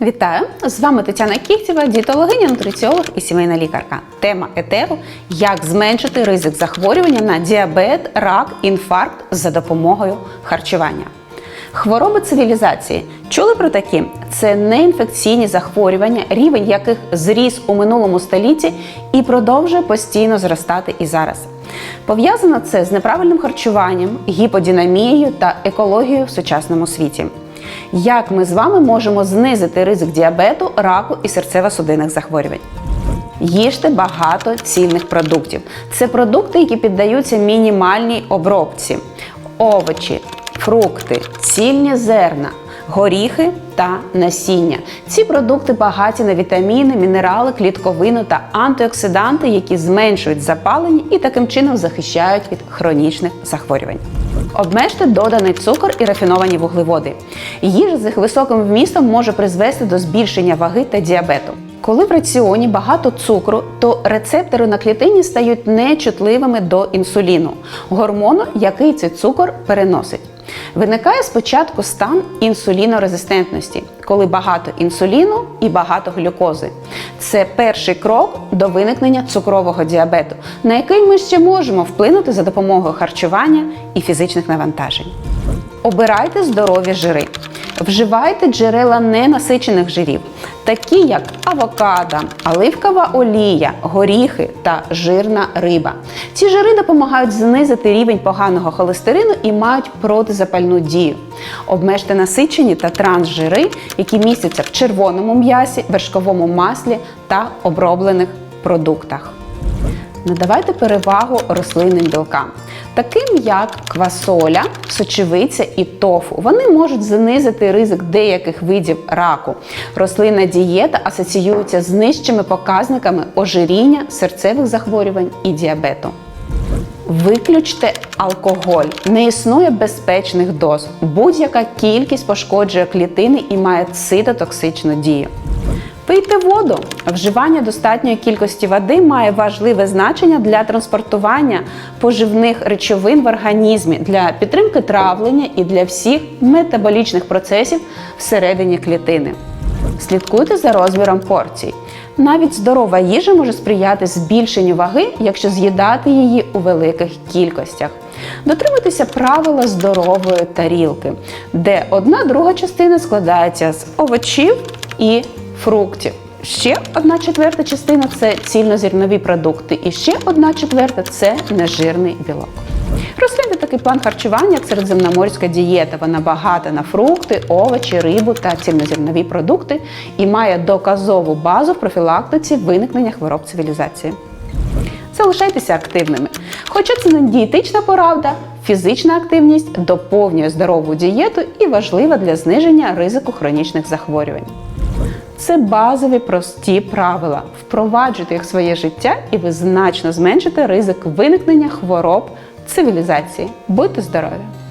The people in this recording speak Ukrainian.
Вітаю! З вами Тетяна Кіхтєва, дієтологиня, нутриціолог і сімейна лікарка. Тема етеру як зменшити ризик захворювання на діабет, рак, інфаркт за допомогою харчування. Хвороби цивілізації. Чули про такі? Це неінфекційні захворювання, рівень яких зріс у минулому столітті і продовжує постійно зростати і зараз. Пов'язано це з неправильним харчуванням, гіподинамією та екологією в сучасному світі. Як ми з вами можемо знизити ризик діабету, раку і серцево-судинних захворювань? Їжте багато цільних продуктів. Це продукти, які піддаються мінімальній обробці: овочі, фрукти, цільні зерна, горіхи та насіння. Ці продукти багаті на вітаміни, мінерали, клітковину та антиоксиданти, які зменшують запалення і таким чином захищають від хронічних захворювань. Обмежте доданий цукор і рафіновані вуглеводи. Їжа з їх високим вмістом може призвести до збільшення ваги та діабету. Коли в раціоні багато цукру, то рецептори на клітині стають нечутливими до інсуліну, гормону, який цей цукор переносить. Виникає спочатку стан інсулінорезистентності, коли багато інсуліну і багато глюкози. Це перший крок до виникнення цукрового діабету, на який ми ще можемо вплинути за допомогою харчування і фізичних навантажень. Обирайте здорові жири. Вживайте джерела ненасичених жирів, такі як авокадо, оливкова олія, горіхи та жирна риба. Ці жири допомагають знизити рівень поганого холестерину і мають протизапальну дію. Обмежте насичені та трансжири, які містяться в червоному м'ясі, вершковому маслі та оброблених продуктах. Надавайте перевагу рослинним білкам, таким як квасоля, сочевиця і тофу. Вони можуть знизити ризик деяких видів раку. Рослинна дієта асоціюється з нижчими показниками ожиріння, серцевих захворювань і діабету. Виключте алкоголь. Не існує безпечних доз. Будь-яка кількість пошкоджує клітини і має цитотоксичну дію. Пийте воду. Вживання достатньої кількості води має важливе значення для транспортування поживних речовин в організмі, для підтримки травлення і для всіх метаболічних процесів всередині клітини. Слідкуйте за розміром порцій. Навіть здорова їжа може сприяти збільшенню ваги, якщо з'їдати її у великих кількостях. Дотримуйтеся правила здорової тарілки, де одна друга частина складається з овочів і фруктів. Ще одна четверта частина це цільнозернові продукти, і ще одна четверта це нежирний білок. Розгляньте такий план харчування, як середземноморська дієта. Вона багата на фрукти, овочі, рибу та цільнозернові продукти і має доказову базу в профілактиці виникнення хвороб цивілізації. Залишайтеся активними. Хоча це не дієтична порада, фізична активність доповнює здорову дієту і важлива для зниження ризику хронічних захворювань. Це базові прості правила. Впроваджуйте їх в своє життя, і ви значно зменшите ризик виникнення хвороб цивілізації. Будьте здорові!